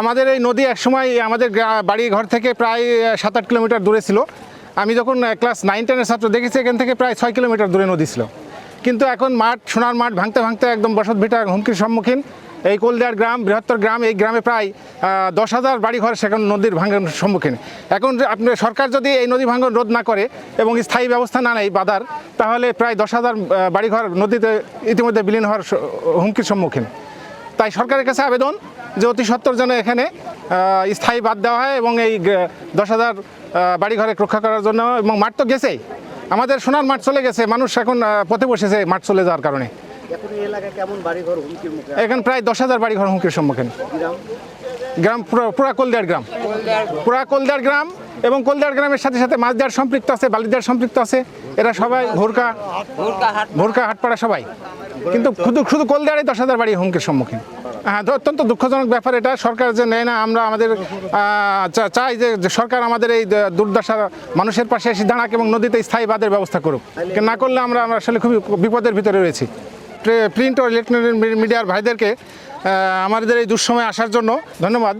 আমাদের এই নদী একসময় আমাদের বাড়ি ঘর থেকে প্রায় সাত আট কিলোমিটার দূরে ছিল। আমি যখন ক্লাস নাইন টেনের ছাত্র দেখেছি, এখান থেকে প্রায় ছয় কিলোমিটার দূরে নদী ছিল। কিন্তু এখন মাঠ, সোনার মাঠ ভাঙতে ভাঙতে একদম বসত ভিটা হুমকির সম্মুখীন। এই কলদিয়ার গ্রাম, বৃহত্তর গ্রাম, এই গ্রামে প্রায় দশ হাজার বাড়িঘর সেখানে নদীর ভাঙনের সম্মুখীন। এখন আপনি, সরকার যদি এই নদী ভাঙন রোধ না করে এবং স্থায়ী ব্যবস্থা না নেয় বাধার, তাহলে প্রায় দশ হাজার বাড়িঘর নদীতে ইতিমধ্যে বিলীন হওয়ার হুমকির সম্মুখীন। তাই সরকারের কাছে আবেদন যে অতি সত্তর যেন এখানে স্থায়ী বাদ দেওয়া হয় এবং এই দশ হাজার বাড়িঘরে রক্ষা করার জন্য এবং মাঠ তো গেছেই। আমাদের সোনার মাঠ চলে গেছে মানুষ এখন পথে বসেছে মাঠ চলে যাওয়ার কারণে। এখন প্রায় দশ হাজার বাড়িঘর হুমকির সম্মুখীন। গ্রাম? পুরা কলদিয়ার গ্রাম। পুরা কলদিয়ার গ্রাম এবং কলদিয়ার গ্রামের সাথে সাথে মাছদিয়ার সম্পৃক্ত আছে বালিদিয়ার সম্পৃক্ত আছে। এরা সবাই ভোরকা ভোরকা হাটপাড়া। সবাই। কিন্তু শুধু শুধু কলদিয়ারে দশ হাজার বাড়ি হুমকির সম্মুখীন। অত্যন্ত দুঃখজনক ব্যাপার এটা। সরকার যে নেয় না, আমরা আমাদের চাই যে সরকার আমাদের এই দুর্দশা মানুষের পাশে এসে দাঁড়াক এবং নদীতে স্থায়ী বাদের ব্যবস্থা করুক। না করলে আমরা আমরা আসলে খুবই বিপদের ভিতরে রয়েছি। প্রিন্ট ও ইলেকট্রনিক মিডিয়ার ভাইদেরকে আমাদের এই দুঃসময়ে আসার জন্য ধন্যবাদ।